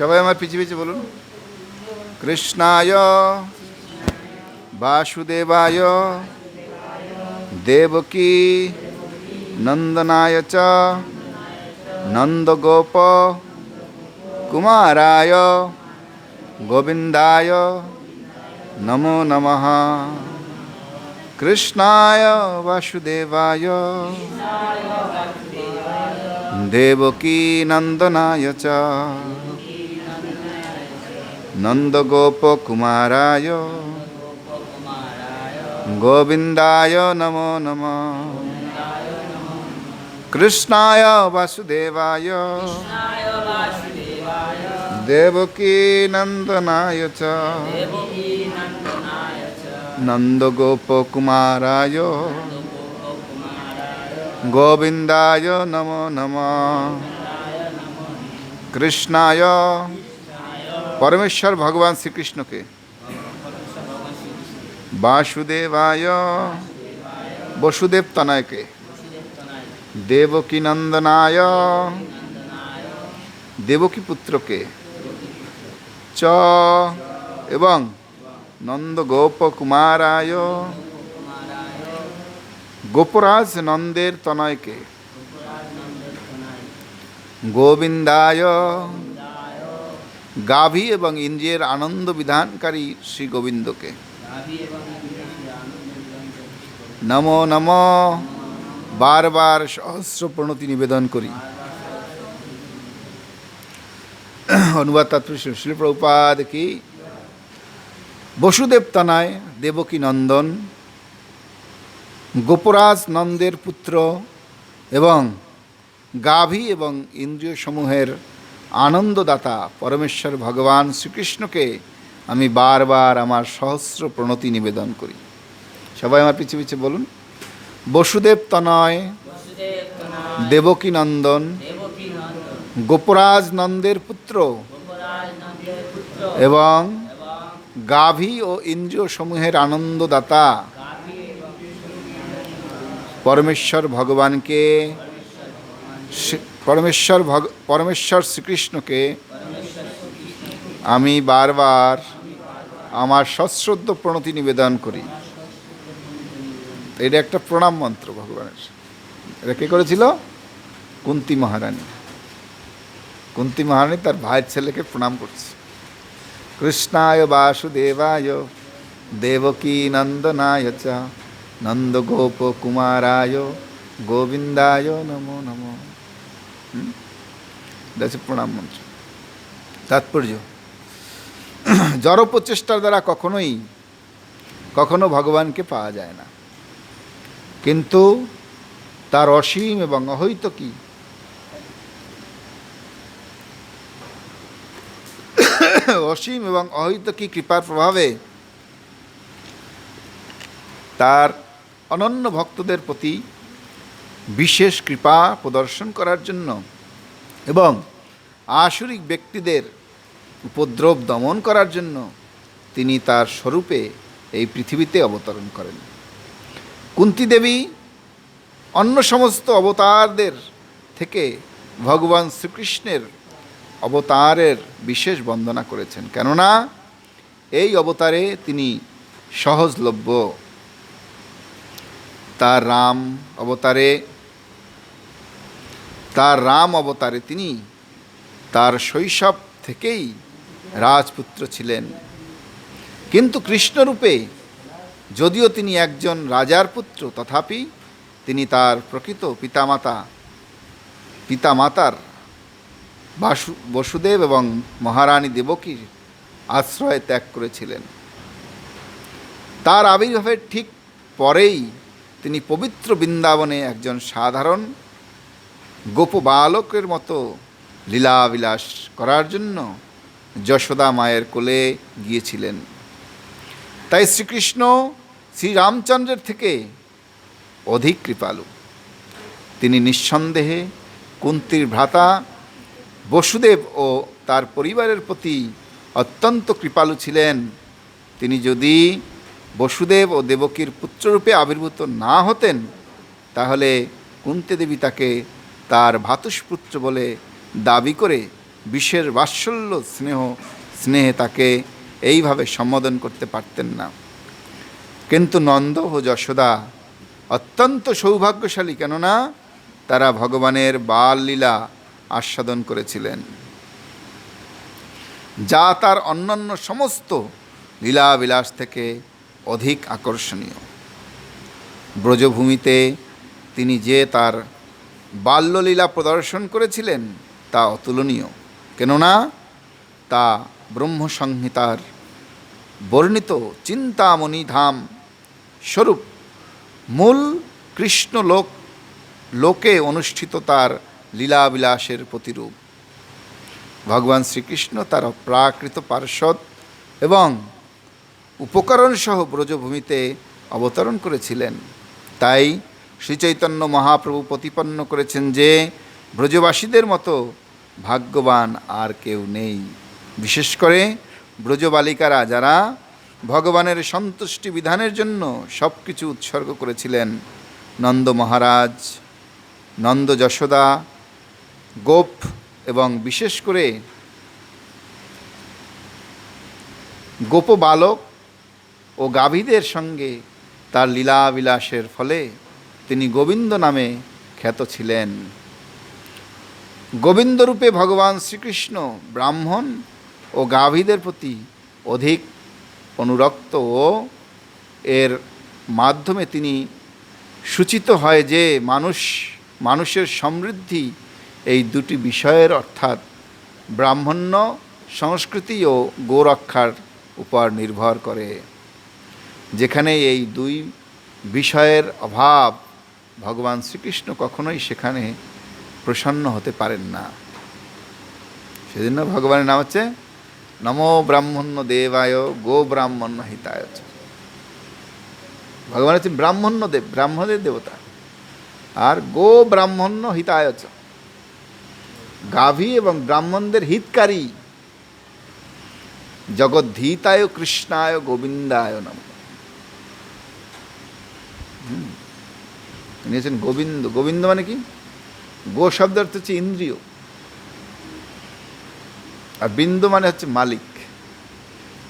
সবাই আমার পিছিয়ে পিছিয়ে বলুন। কৃষ্ণায়, বাসুদেবায়, দেবকী, নন্দনায় চ, নন্দগোপ, কুমারায়, গোবিন্দায় নমো নমঃ। কৃষ্ণায়, বাসুদেবায়, দেবকী, নন্দনায় চ। নন্দগোপকুমারায় গোবিন্দায় নমো নমঃ কৃষ্ণায় বাসুদেবায় দেবকী নন্দনায় চ নন্দগোপকুমারায় গোবিন্দায় নমো নমঃ কৃষ্ণায় পরমেশ্বর ভগবান শ্রীকৃষ্ণকে। বাসুদেবায় বসুদেব তনয়কে দেবকী নন্দনায় দেবকী পুত্রকে চ এবং নন্দ গোপ কুমারায় গোপরাজ নন্দের তনয়কে। গোবিন্দায় গাভী এবং ইন্দ্রিয়ের আনন্দ বিধানকারী শ্রী গোবিন্দকে। নমো, নম। বারবার সহস্র প্রণতি নিবেদন করি। অনুবাদ তাৎপর্য শিল কি? বসুদেব তনায়, দেবকী নন্দন, গোপরাজ নন্দের পুত্র এবং গাভী এবং ইন্দ্রিয় সমূহের আনন্দদাতা পরমেশ্বর ভগবান শ্রীকৃষ্ণকে আমি বারবার আমার সহস্র প্রণতি নিবেদন করি। সবাই আমার পিছিয়ে পিছিয়ে বলুন, বসুদেব তনয়, দেবকী নন্দন, গোপরাজ নন্দের পুত্র এবং গাভী ও ইন্দ্রিয় সমূহের আনন্দদাতা পরমেশ্বর ভগবানকে পরমেশ্বর ভগ, পরমেশ্বর শ্রীকৃষ্ণকে আমি বারবার আমার সশ্রদ্ধ প্রণতি নিবেদন করি। এটা একটা প্রণাম মন্ত্র ভগবানের। এটা কে করেছিল? কুন্তি মহারানী। কুন্তি মহারানী তার ভাইয়ের ছেলেকে প্রণাম করছে। কৃষ্ণায় বাসুদেবায়, দেবকী নন্দনায় চ নন্দগোপ কুমারায় গোবিন্দায় নমো নমো? এটা হচ্ছে প্রণাম মন্ত্র। তাৎপর্য। জড় প্রচেষ্টার দ্বারা কখনোই, কখনো ভগবানকে পাওয়া যায় না। কিন্তু তার অসীম এবং অহৈত কি? অসীম এবং অহৈত কি কৃপার প্রভাবে? তার অনন্য ভক্তদের প্রতি বিশেষ কৃপা প্রদর্শন করার জন্য এবং আসরিক ব্যক্তিদের উপদ্রব দমন করার জন্য তিনি তার স্বরূপে এই পৃথিবীতে অবতরণ করেন। কুন্তি দেবী অন্য সমস্ত অবতারদের থেকে ভগবান শ্রীকৃষ্ণের অবতারের বিশেষ বন্দনা করেছেন। কেননা এই অবতারে তিনি সহজলভ্য তার রাম অবতারে, তার রাম অবতারে তিনি তার শৈশব থেকেই রাজপুত্র ছিলেন। কিন্তু কৃষ্ণরূপে যদিও তিনি একজন রাজার পুত্র, তথাপি তিনি তার প্রকৃত পিতামাতা, পিতামাতার বাসু, বসুদেব এবং মহারানী দেবকীর আশ্রয় ত্যাগ করেছিলেন। তার আবির্ভাবের ঠিক পরেই তিনি পবিত্র বৃন্দাবনে একজন সাধারণ গোপ বালকের মতো লীলাবিলাস করার জন্য যশোদা মায়ের কোলে গিয়েছিলেন। তাই শ্রীকৃষ্ণ শ্রীরামচন্দ্রের থেকে অধিক কৃপালু। তিনি নিঃসন্দেহে কুন্তির ভ্রাতা বসুদেব ও তার পরিবারের প্রতি অত্যন্ত কৃপালু ছিলেন। তিনি যদি বসুদেব ও দেবকীর পুত্ররূপে আবির্ভূত না হতেন, তাহলে কুন্তি দেবী তাকে তার ভাতুষপুত্র বলে দাবি করে বিশ্বের বাৎসল্য স্নেহ, স্নেহে তাকে এইভাবে সম্বোধন করতে পারতেন না। কিন্তু নন্দ ও যশোদা অত্যন্ত সৌভাগ্যশালী, কেননা তারা ভগবানের বাল লীলা আস্বাদন করেছিলেন। যা তার অন্যান্য সমস্ত লীলাবিলাস থেকে অধিক আকর্ষণীয়। ব্রজভূমিতে তিনি যে তার বাল্যলীলা প্রদর্শন করেছিলেন তা অতুলনীয়। কেননা তা ব্রহ্মসংহিতার বর্ণিত চিন্তামণি ধাম স্বরূপ। মূল কৃষ্ণলোক, লোকে অনুষ্ঠিত তার লীলাবিলাসের প্রতিরূপ। ভগবান শ্রীকৃষ্ণ তার প্রাকৃত পার্শ্বদ এবং উপকরণ সহ ব্রজভূমিতে অবতরণ করেছিলেন। তাই শ্রীচৈতন্য মহাপ্রভু প্রতিপন্ন করেছেন যে, ব্রজবাসীদের মতো ভাগ্যবান আর কেউ নেই। বিশেষ করে ব্রজবালিকারা যারা ভগবানের সন্তুষ্টি বিধানের জন্য সব কিছু উৎসর্গ করেছিলেন। নন্দ মহারাজ, নন্দ যশোদা, গোপ এবং বিশেষ করে গোপ বালক ও গাভীদের সঙ্গে তার লীলাবিলাসের ফলে তিনি গোবিন্দ নামে খ্যাত ছিলেন। গোবিন্দরূপে ভগবান শ্রীকৃষ্ণ ব্রাহ্মণ ও গাভীদের প্রতি অধিক অনুরক্ত ও এর মাধ্যমে তিনি সূচিত হয় যে মানুষ, মানুষের সমৃদ্ধি এই দুটি বিষয়ের অর্থাৎ ব্রাহ্মণ্য সংস্কৃতি ও গোরক্ষার উপর নির্ভর করে। যেখানে এই দুই বিষয়ের অভাব ভগবান শ্রীকৃষ্ণ কখনোই সেখানে প্রসন্ন হতে পারেন না। সেজন্য ভগবানের নাম হচ্ছে নমো ব্রাহ্মণ্য দেবায়, গো ব্রাহ্মণ্য হিতায়। ভগবান হচ্ছে ব্রাহ্মণ্য দেব, ব্রাহ্মণের দেবতা। আর গো ব্রাহ্মণ্য হিতায়। চ। গাভী এবং ব্রাহ্মণদের হিতকারী। জগদ্ধীতায়, কৃষ্ণায়, গোবিন্দায় নম। হচ্ছেন গোবিন্দ গোবিন্দ মানে কি? গো শব্দ অর্থ হচ্ছে ইন্দ্রিয়। আর বিন্দু মানে হচ্ছে মালিক।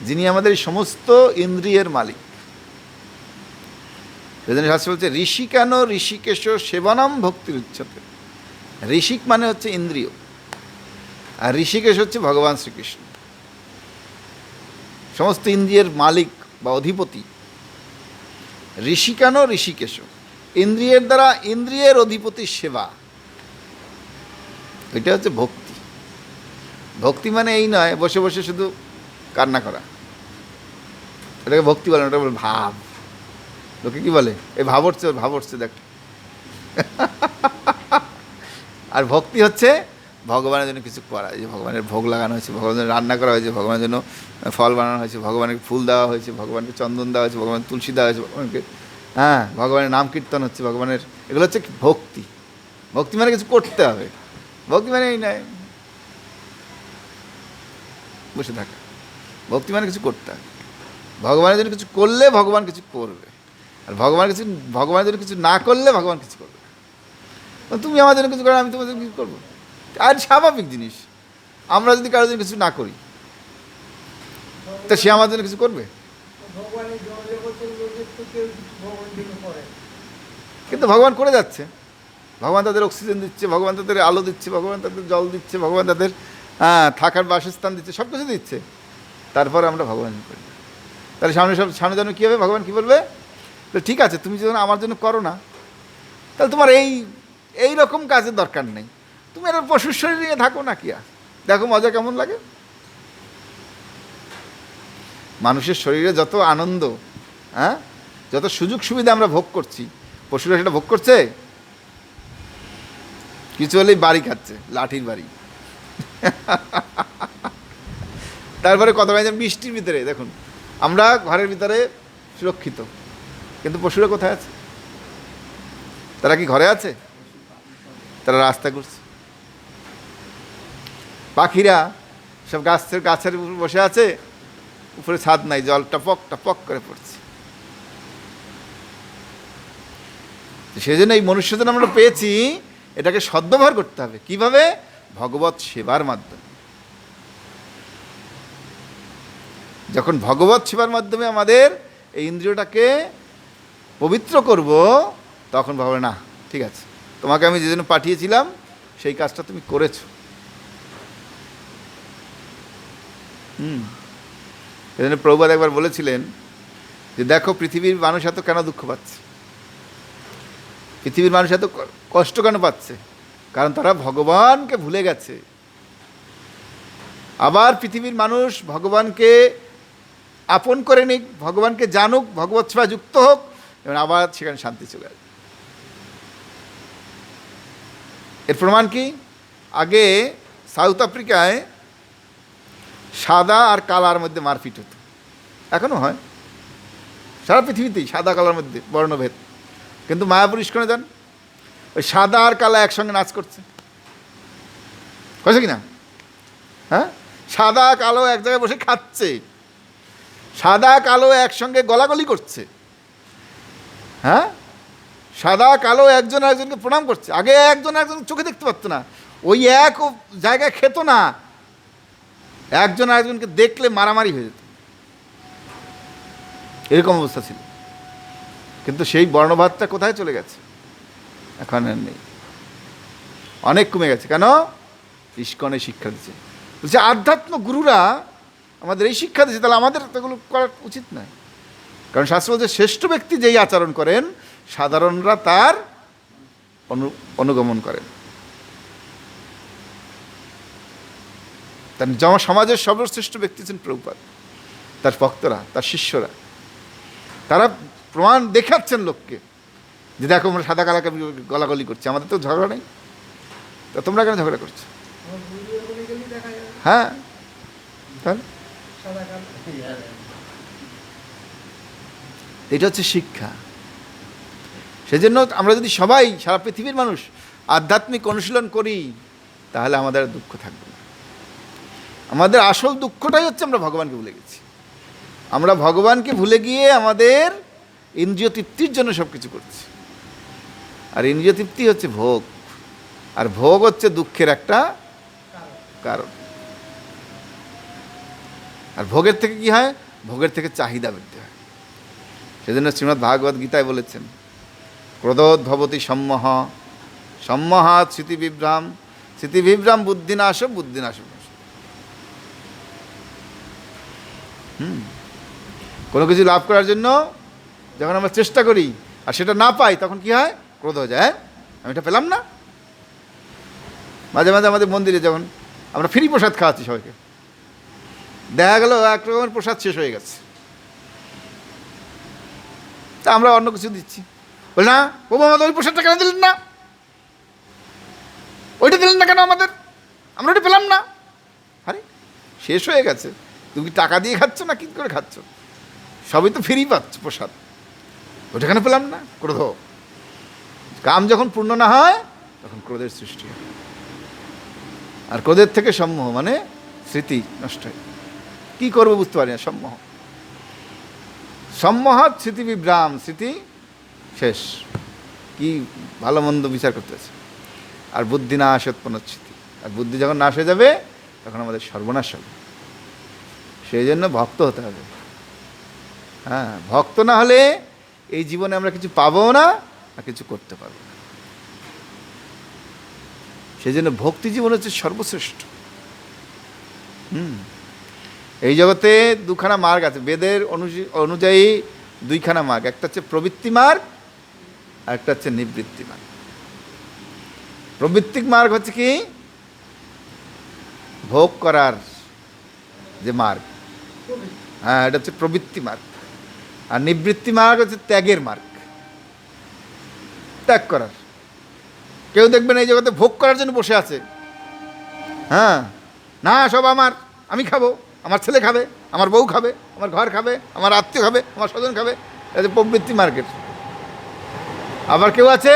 যিনি আমাদের সমস্ত ইন্দ্রিয়ের মালিক। সেজন্য শাস্ত্র বলছে, ঋষি কেন ঋষিকেশ সেবনাম ভক্তির উচ্চতে? ঋষিক মানে হচ্ছে ইন্দ্রিয়। আর ঋষিকেশ হচ্ছে ভগবান শ্রীকৃষ্ণ। সমস্ত ইন্দ্রিয়ের মালিক বা অধিপতি। ঋষি কেন ঋষিকেশ। ইন্দ্রিয়ের দ্বারা ইন্দ্রিয়ের অধিপতির সেবা। এটা হচ্ছে ভক্তি। ভক্তি মানে এই নয়, বসে বসে শুধু কান্না করা। এটাকে ভক্তি বলে, ওটা বলে ভাব। লোকে কি বলে? এই ভাব উঠছে ওর দেখ। আর ভক্তি হচ্ছে ভগবানের জন্য কিছু করা যে ভগবানের ভোগ লাগানো হয়েছে, ভগবানের রান্না করা হয়েছে, ভগবানের জন্য ফল বানানো হয়েছে ভগবানের ফুল দেওয়া হয়েছে, ভগবানকে চন্দন দেওয়া হয়েছে, ভগবানের তুলসী দেওয়া হয়েছে, ভগবানকে হ্যাঁ ভগবানের নাম কীর্তন হচ্ছে, ভগবানের, এগুলো হচ্ছে ভক্তি। ভক্তি মানে কিছু করতে হবে। ভক্তি মানে এই নয় বসে থাকা। ভক্তি মানে কিছু করতে হবে। ভগবানের জন্য কিছু করলে ভগবান কিছু করবে। আর ভগবান কিছু, ভগবানের জন্য কিছু না করলে ভগবান কিছু করবে তুমি আমার জন্য কিছু করো, আমি জন্য কিছু করব। আর স্বাভাবিক জিনিস। আমরা যদি কারোর জন্য কিছু না করি, তা সে আমার জন্য কিছু করবে? জন্য কিন্তু ভগবান করে যাচ্ছে। ভগবান তাদের অক্সিজেন দিচ্ছে, ভগবান তাদের আলো দিচ্ছে, ভগবান তাদের জল দিচ্ছে, ভগবান তাদের থাকার বাসস্থান দিচ্ছে, সব কিছু দিচ্ছে। তারপর আমরা ভগবান করি। তাহলে সামনে সব, সামনে যেন কী হবে? ভগবান কী বলবে? তো ঠিক আছে, তুমি যখন আমার জন্য করো না, তাহলে তোমার এই এই রকম কাজের দরকার নেই। তুমি একটা পশুর শরীর নিয়ে থাকো না কি আর? দেখো মজা কেমন লাগে? মানুষের শরীরে যত আনন্দ হ্যাঁ? যত সুযোগ সুবিধা আমরা ভোগ করছি, পশুরা সেটা ভোগ করছে? কিছু হলেই বাড়ি খাচ্ছে, লাঠির বাড়ি। তারপরে কত যেন বৃষ্টির ভিতরে, দেখুন। আমরা ঘরের ভিতরে সুরক্ষিত, কিন্তু পশুরা কোথায় আছে? তারা কি ঘরে আছে? তারা রাস্তা করছে পাখিরা সব গাছের গাছের উপর বসে আছে, উপরে ছাদ নাই, জল টপক টপক করে পড়ছে। সেজন্য এই মনুষ্যজন আমরা পেয়েছি, এটাকে সদ্ব্যবহার করতে হবে। কীভাবে? ভগবত সেবার মাধ্যমে। যখন ভগবত সেবার মাধ্যমে আমাদের এই ইন্দ্রিয়টাকে পবিত্র করব, তখন ভাবে না, ঠিক আছে। তোমাকে আমি যে জন্য পাঠিয়েছিলাম, সেই কাজটা তুমি করেছ। হুম। এজন্য প্রভুপাদ একবার বলেছিলেন যে, দেখো, পৃথিবীর মানুষ এত কেন দুঃখ পাচ্ছে? পৃথিবীর মানুষ এত কষ্ট কেন পাচ্ছে? কারণ তারা ভগবানকে ভুলে গেছে। আবার পৃথিবীর মানুষ ভগবানকে আপন করে নিক, ভগবানকে জানুক ভগবত সেবা যুক্ত হোক, এবং আবার সেখানে শান্তি চলে আসবে। এর প্রমাণ কি? আগে সাউথ আফ্রিকায় সাদা আর কালার মধ্যে মারপিট হতো। এখনও হয়। সারা পৃথিবীতেই সাদা কালার মধ্যে বর্ণভেদ। কিন্তু মায়াপুর ইস্কনে যান, ওই সাদা আর কালা একসঙ্গে নাচ করছে। হয়েছে কি না হ্যাঁ? সাদা কালো এক জায়গায় বসে খাচ্ছে। সাদা কালো একসঙ্গে গলাগলি করছে। হ্যাঁ? সাদা কালো একজন একজনকে প্রণাম করছে। আগে একজন একজন চোখে দেখতে পারতো না। ওই এক জায়গায় খেত না। একজন আরেকজনকে দেখলে মারামারি হয়ে যেত। এরকম অবস্থা ছিল। কিন্তু সেই বর্ণভাতটা কোথায় চলে গেছে? এখন আর নেই। অনেক কমে গেছে। কেন? ইস্কনে শিক্ষা দিচ্ছে। বলছে, আধ্যাত্ম গুরুরা আমাদের এই শিক্ষা দিচ্ছে। তাহলে আমাদের এগুলো করা উচিত নয়। কারণ শাস্ত্র বলছে, শ্রেষ্ঠ ব্যক্তি যেই আচরণ করেন, সাধারণরা তার অনু, অনুগমন করেন। তার সমাজের সর্বশ্রেষ্ঠ ব্যক্তি ছিলেন প্রভুপাত তার ভক্তরা, তার শিষ্যরা। তারা প্রমাণ দেখাচ্ছেন লোককে যে দেখো আমরা সাদা কালাকে গলাগলি করছি, আমাদের তো ঝগড়া নেই। তা তোমরা কেন ঝগড়া করছ? হ্যাঁ। এটা হচ্ছে শিক্ষা। সেজন্য আমরা যদি সবাই, সারা পৃথিবীর মানুষ আধ্যাত্মিক অনুশীলন করি, তাহলে আমাদের দুঃখ থাকবে না। আমাদের আসল দুঃখটাই হচ্ছে আমরা ভগবানকে ভুলে গেছি। আমরা ভগবানকে ভুলে গিয়ে আমাদের ইন্দ্রিয় তৃপ্তির জন্য সব কিছু করছি। আর ইন্দ্রিয় তৃপ্তি হচ্ছে ভোগ। আর ভোগ হচ্ছে দুঃখের একটা কারণ। আর ভোগের থেকে কি হয়? ভোগের থেকে চাহিদা বৃদ্ধি হয়। সেজন্য শ্রীমদ্ ভাগবত গীতায় বলেছেন ক্রোধোদ্ভবতী সম্মোহ সম্মোহাত স্মৃতিবিভ্রাম স্মৃতিবিভ্রাম বুদ্ধিনাশ বুদ্ধিনাশ হুম। কোনো কিছু লাভ করার জন্য যখন আমরা চেষ্টা করি আর সেটা না পাই, তখন কি হয়? ক্রোধ হয়ে যায় হ্যাঁ? আমি এটা পেলাম না। মাঝে মাঝে আমাদের মন্দিরে যখন আমরা ফ্রি প্রসাদ খাওয়াচ্ছি সবাইকে। দেখা গেল এক রকমের প্রসাদ শেষ হয়ে গেছে। তা আমরা অন্য কিছু দিচ্ছি। বলে, না বাবু আমাদের ওই প্রসাদটা কেন দিলেন না? ওইটা দিলেন না কেন আমাদের? আমরা ওটা পেলাম না। আরে, শেষ হয়ে গেছে। তুমি টাকা দিয়ে খাচ্ছ না কি করে খাচ্ছ? সবই তো ফ্রি পাচ্ছ প্রসাদ। ওটা কেন পেলাম না ক্রোধ কাম যখন পূর্ণ না হয়, তখন ক্রোধের সৃষ্টি হয়। আর ক্রোধের থেকে সম্মোহ মানে স্মৃতি নষ্ট হয়। কী করব বুঝতে পারি না, সম্মোহ। সম্মোহাত স্মৃতি বিভ্রাম, স্মৃতি শেষ। কি ভালো মন্দ বিচার করতেছে আর বুদ্ধি না আসে উৎপন্ন স্মৃতি। আর বুদ্ধি যখন নাশ হয়ে যাবে, তখন আমাদের সর্বনাশ হবে। সেই জন্য ভক্ত হতে হবে। হ্যাঁ ভক্ত না হলে এই জীবনে আমরা কিছু পাবো না, আর কিছু করতে পারব না। সেই জন্য ভক্তি জীবন হচ্ছে সর্বশ্রেষ্ঠ। হুম, এই জগতে দুখানা মার্গ আছে। বেদের অনুযায়ী- দুইখানা মার্গ। একটা হচ্ছে প্রবৃত্তি মার্গ, আর একটা হচ্ছে নিবৃত্তি মার্গ। প্রবৃত্তিক মার্গ হচ্ছে কি? ভোগ করার যে মার্গ। হ্যাঁ এটা হচ্ছে প্রবৃত্তি মার্গ। আর নিবৃত্তি মার্গ হচ্ছে ত্যাগের মার্গ। ত্যাগ করার। কেউ দেখবেন এই জগতে ভোগ করার জন্য বসে আছে। হ্যাঁ না, সব আমার। আমি খাব, আমার ছেলে খাবে, আমার বউ খাবে, আমার ঘর খাবে, আমার আত্মীয় খাবে, আমার স্বজন খাবে। এটা প্রবৃত্তি মার্কেট আবার কেউ আছে,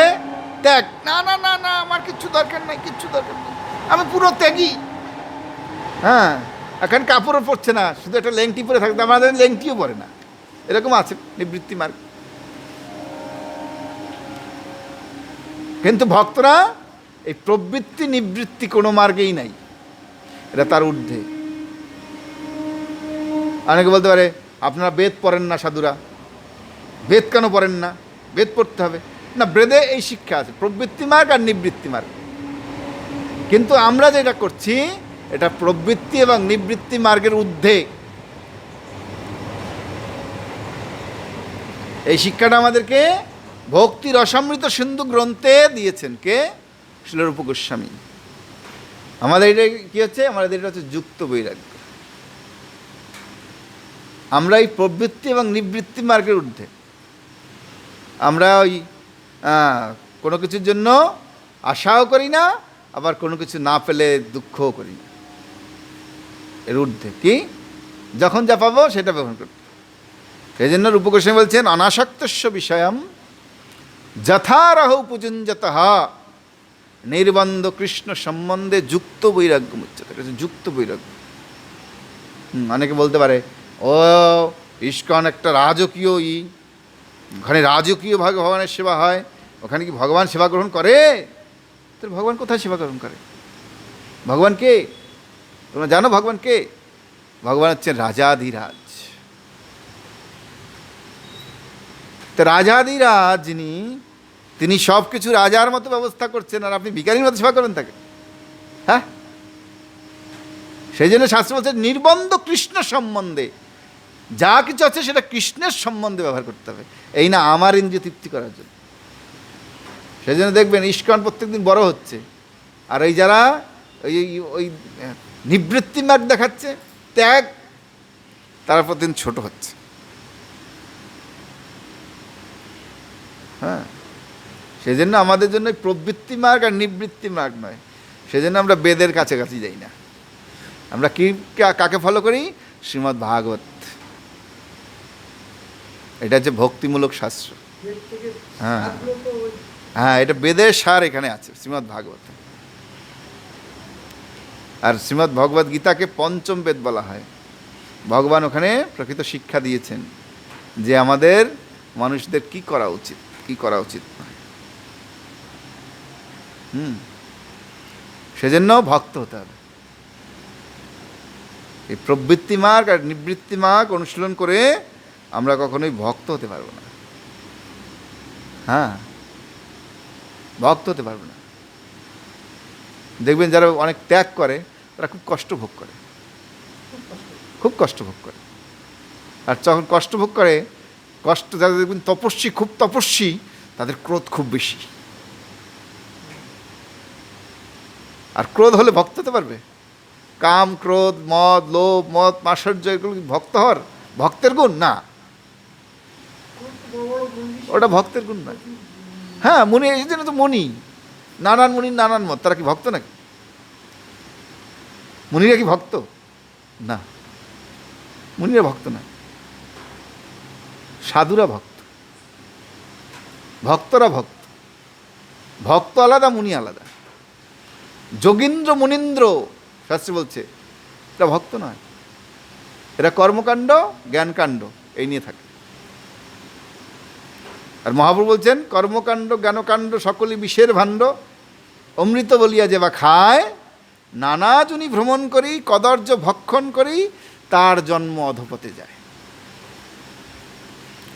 ত্যাগ। না না না না, আমার কিচ্ছু দরকার নাই, কিচ্ছু দরকার নেই। আমি পুরো ত্যাগী। হ্যাঁ এখন কাপড়ও পরছে না, শুধু একটা লেংটি পরে থাকতে আমাদের লেংটিও পরে না। এরকম আছে নিবৃত্তি মার্গ। কিন্তু ভক্তরা এই প্রবৃত্তি নিবৃত্তি কোনো মার্গেই নাই। এটা তার ঊর্ধ্বে। অনেকে বলতে পারে, আপনারা বেদ পড়েন না সাধুরা। বেদ কেন পড়েন না? বেদ পড়তে হবে। না, বেদে এই শিক্ষা আছে, প্রবৃত্তি মার্গ আর নিবৃত্তি মার্গ। কিন্তু আমরা যেটা করছি এটা প্রবৃত্তি এবং নিবৃত্তি মার্গের ঊর্ধ্বে। এই শিক্ষাটা আমাদেরকে ভক্তির অসমৃত সিন্ধু গ্রন্থে দিয়েছেন কে? শিলরূপ গোস্বামী। আমাদের এটা কি হচ্ছে? আমাদের এটা হচ্ছে যুক্ত বৈরাগ্য। আমরা এই প্রবৃত্তি এবং নিবৃত্তি মার্গের ঊর্ধ্বে। আমরা ওই কোনো কিছুর জন্য আশাও করি না, আবার কোনো কিছু না পেলে দুঃখও করি না। এর ঊর্ধ্বে। কি? যখন যা পাবো সেটা ব্যবহার করতে। সেই জন্য রূপগোস্বামী বলছেন, অনাসক্তস্য বিষয়ম যথারহ পুজঞ্জত নির্বন্ধ কৃষ্ণ সম্বন্ধে যুক্ত বৈরাগ্য এটা যুক্ত বৈরাগ্য। অনেকে বলতে পারে, ও, ইস্কন একটা রাজকীয় ই ওখানে রাজকীয় ভাবে ভগবানের সেবা হয়। ওখানে কি ভগবান সেবা গ্রহণ করে? তো ভগবান কোথায় সেবা গ্রহণ করে? ভগবান কে? তোমরা জানো ভগবান কে? ভগবান হচ্ছেন রাজাধিরাজ। তো রাজাধিরাজ যিনি, তিনি সব কিছু রাজার মতো ব্যবস্থা করছেন আর আপনি ভিকারির মতো সেবা করেন তাকে। হ্যাঁ? সেই জন্য শাস্ত্র বলছে, নির্বন্ধ কৃষ্ণ সম্বন্ধে, যা কিছু আছে সেটা কৃষ্ণের সম্বন্ধে ব্যবহার করতে হবে। এই না আমার ইন্দ্রিয় তৃপ্তি করার জন্য। সেই জন্য দেখবেন, ইস্কন প্রত্যেকদিন বড় হচ্ছে। আর এই যারা ওই ওই- নিবৃত্তি মার্গ দেখাচ্ছে ত্যাগ তারা প্রতিদিন ছোট হচ্ছে। হ্যাঁ সেজন্য আমাদের জন্য প্রবৃত্তি মার্গ আর নিবৃত্তি মার্গ নয়। সেজন্য আমরা বেদের কাছাকাছি যাই না। আমরা কি কাকে ফলো করি? শ্রীমদ্ ভাগবত। এটা হচ্ছে ভক্তিমূলক শাস্ত্র। হ্যাঁ। হ্যাঁ এটা বেদের সার এখানে আছে শ্রীমদ্ ভাগবত। আর শ্রীমদ্ ভগবদ গীতাকে পঞ্চম বেদ বলা হয়। ভগবান ওখানে প্রকৃত শিক্ষা দিয়েছেন যে আমাদের মানুষদের কি করা উচিত, কি করা উচিত নয়। হুম। সেজন্য ভক্ত হতে হবে। এই প্রবৃত্তি মার্গ আর নিবৃত্তি মার্গ অনুশীলন করে আমরা কখনোই ভক্ত হতে পারব না। হ্যাঁ। ভক্ত হতে পারব না। দেখবেন যারা অনেক ত্যাগ করে তারা খুব কষ্ট ভোগ করে। খুব কষ্ট ভোগ করে। আর যখন কষ্ট ভোগ করে, কষ্ট যাদের দেখবেন তপস্বী, খুব তপস্বী, তাদের ক্রোধ খুব বেশি। আর ক্রোধ হলে ভক্ত হতে পারবে। কাম, ক্রোধ, মদ, লোভ, মদ মাশ্চর্য এগুলো ভক্ত হওয়ার? ভক্তের গুণ? না। ওটা ভক্তের গুণ নয়। হ্যাঁ মুনি, এই জন্য তো মুনি। নানান মুনির নানান মত। তারা কি ভক্ত নাকি? মুনিরা কি ভক্ত? না। মুনিরা ভক্ত না। সাধুরা ভক্ত। ভক্তরা ভক্ত। ভক্ত আলাদা, মুনি আলাদা। যোগীন্দ্র, মুনীন্দ্র, শাস্ত্রী বলছে এটা ভক্ত নয়। এরা কর্মকাণ্ড, জ্ঞানকাণ্ড, এই নিয়ে থাকে। আর মহাপ্রভু বলছেন, কর্মকাণ্ড, জ্ঞানকাণ্ড, সকলই বিষের ভাণ্ড। অমৃত বলিয়া যে বা খায় নানা জুনি ভ্রমণ করি কদর্য ভক্ষণ করি, তার জন্ম অধপতে যায়।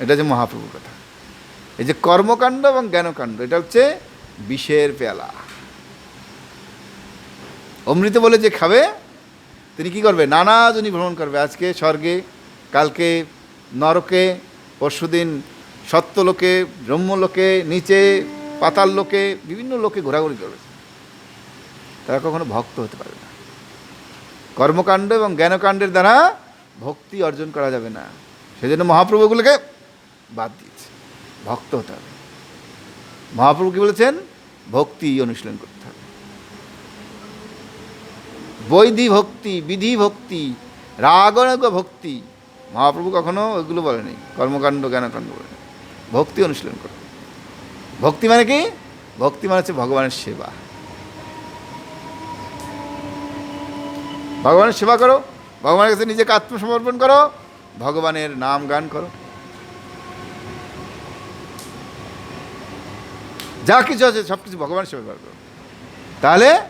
এটা যে মহাপ্রভুর কথা। এই যে কর্মকাণ্ড এবং জ্ঞানকাণ্ড, এটা হচ্ছে বিষের পেয়ালা। অমৃত বলে যে খাবে, তিনি কি করবে? নানা জনি ভ্রমণ করবে। আজকে স্বর্গে, কালকে নরকে, পরশুদিন সত্যলোকে, ব্রহ্মলোকে, নিচে পাতাল লোকে, বিভিন্ন লোকে ঘোরাঘুরি করবে। তারা কখনো ভক্ত হতে পারবে না। কর্মকাণ্ড এবং জ্ঞানকাণ্ডের দ্বারা ভক্তি অর্জন করা যাবে না। সেজন্য মহাপ্রভু এগুলোকে বাদ দিয়েছে। ভক্ত হতে হবে। মহাপ্রভু কি বলেছেন? ভক্তি অনুশীলন করতে হবে। বৈধি ভক্তি, বিধি ভক্তি, রাগনগ ভক্তি। মহাপ্রভু কখনো ওইগুলো বলেনি, কর্মকাণ্ড, জ্ঞানকাণ্ড বলেনি। ভক্তি অনুশীলন করো ভক্তি মানে কি? ভক্তি মানে হচ্ছে ভগবানের সেবা। ভগবানের সেবা করো, ভগবানের কাছে নিজেকে আত্মসমর্পণ করো, ভগবানের নাম গান করো। যা কিছু আছে সব কিছু ভগবানের সেবা করো তাহলে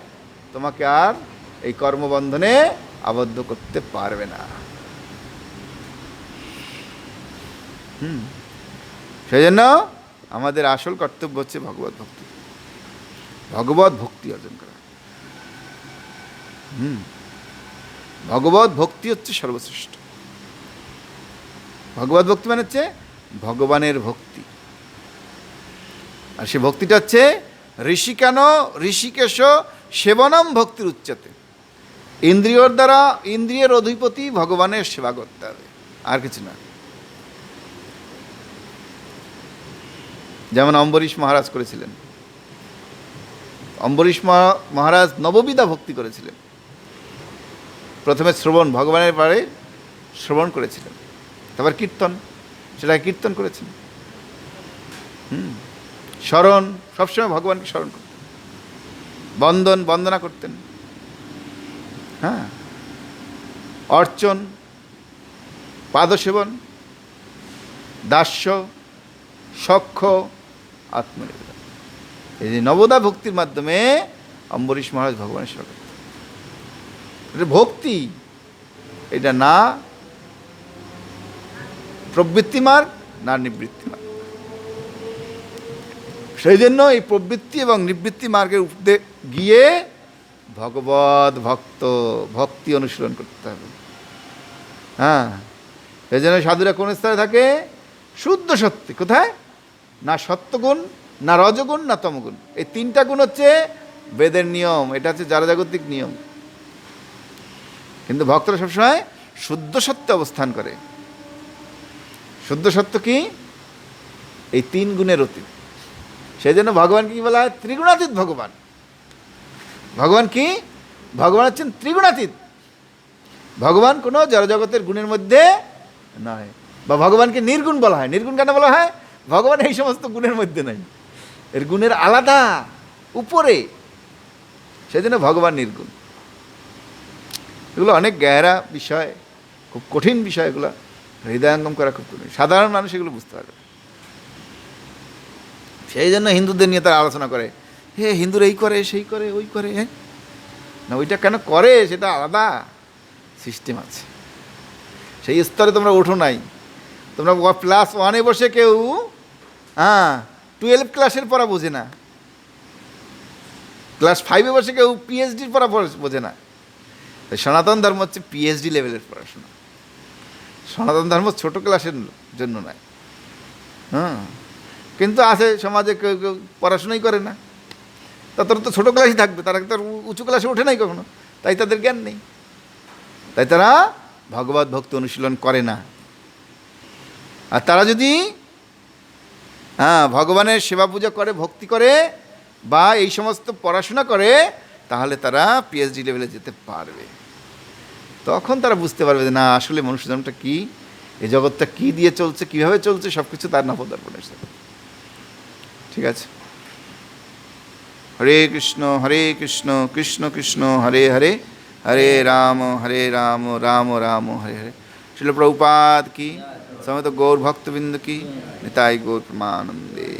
তোমাকে আর এই কর্মবন্ধনে আবদ্ধ করতে পারবে না। হুম। সেই জন্য আমাদের আসল কর্তব্য হচ্ছে ভগবত ভক্তি। ভগবত ভক্তি অর্জন করা। হুম। ভগবত ভক্তি হচ্ছে সর্বশ্রেষ্ঠ। ভগবত ভক্তি মানে হচ্ছে ভগবানের ভক্তি। আর সে ভক্তিটা হচ্ছে ঋষিকান ঋষিকেশ সেবনম ভক্তির উচ্চতে। ইন্দ্রিয়র দ্বারা ইন্দ্রিয়ের অধিপতি ভগবানের সেবা করতে হবে, আর কিছু না। যেমন অম্বরীশ মহারাজ করেছিলেন। অম্বরীশ মহারাজ নববিধা ভক্তি করেছিলেন। প্রথমে শ্রবণ, ভগবানের পারে শ্রবণ করেছিলেন। তারপর কীর্তন সেটা কীর্তন করেছেন। হুম, স্মরণ, সবসময় ভগবানকে স্মরণ করতেন। বন্দন, বন্দনা করতেন। হ্যাঁ অর্চন, পাদসেবন, দাস্য, সক্ষ, আত্মনিবেদন। এই যে নবদা ভক্তির মাধ্যমে অম্বরীশ মহারাজ ভগবানের সেবা এটা ভক্তি। এটা না প্রবৃত্তি মার্গ না নিবৃত্তি মার্গ সেই জন্য এই প্রবৃত্তি এবং নিবৃত্তি মার্গের উপদে গিয়ে ভগবত ভক্ত, ভক্তি অনুশীলন করতে হবে। হ্যাঁ এই জন্য সাধুরা কোন স্তরে থাকে? শুদ্ধ সত্যি। কোথায়? না সত্যগুণ, না রজগুণ, না তমগুণ। এই তিনটা গুণ হচ্ছে বেদের নিয়ম। এটা হচ্ছে জাগতিক নিয়ম। কিন্তু ভক্তরা সবসময় শুদ্ধ সত্যে অবস্থান করে। শুদ্ধ সত্য কি? এই তিন গুণের অতীত। সেই জন্য ভগবানকে কি বলা হয়? ত্রিগুণাতীত ভগবান। ভগবান কি? ভগবান হচ্ছেন ত্রিগুণাতীত। ভগবান কোনো জড়জগতের গুণের মধ্যে নয়। বা ভগবানকে নির্গুণ বলা হয়। নির্গুণ কেন বলা হয়? ভগবান এই সমস্ত গুণের মধ্যে নাই। এর গুণের আলাদা, উপরে। সেই জন্য ভগবান নির্গুণ। এগুলো অনেক গেরা বিষয়, খুব কঠিন বিষয় এগুলো। হৃদয়ঙ্গম করা খুব কঠিন। সাধারণ মানুষ এগুলো বুঝতে পারবে। সেই জন্য হিন্দুদের নিয়ে তারা আলোচনা করে। হে, হিন্দুরা এই করে, সেই করে, ওই করে হ্যাঁ? না, ওইটা কেন করে? সেটা আলাদা সিস্টেম আছে। সেই স্তরে তোমরা ওঠো নাই। তোমরা ক্লাস ওয়ানে বসে কেউ হ্যাঁ টুয়েলভ ক্লাসের পড়া বোঝে না। ক্লাস ফাইভে বসে কেউ পিএইচডির পড়া, বোঝে না। সনাতন ধর্ম হচ্ছে পিএইচডি লেভেলের পড়াশোনা। সনাতন ধর্ম ছোট ক্লাসের জন্য নয়। হ্যাঁ। কিন্তু আছে সমাজে কেউ কেউ পড়াশোনাই করে না। তা তোর তো ছোটো ক্লাসই থাকবে, তারা তো উঁচু ক্লাসে ওঠে নাই কখনো। তাই তাদের জ্ঞান নেই। তাই তারা ভগবত ভক্তি অনুশীলন করে না। আর তারা যদি হ্যাঁ ভগবানের সেবা পূজা করে, ভক্তি করে, বা এই সমস্ত পড়াশোনা করে তাহলে তারা পিএইচডি লেভেলে যেতে পারবে। তখন তারা বুঝতে পারবে যে না, আসলে মনুষ্য জন্মটা কী? এই জগৎটা কী দিয়ে চলছে? কীভাবে চলছে? সব কিছু তার নবদর্পণের সাথে। ঠিক আছে? হরে কৃষ্ণ হরে কৃষ্ণ কৃষ্ণ কৃষ্ণ, হরে হরে হরে রাম হরে রাম রাম রাম, হরে হরে। শিল প্রভুপাদ কি? সমেত গৌর ভক্তবৃন্দ কি? নিতাই গৌর প্রমানন্দে।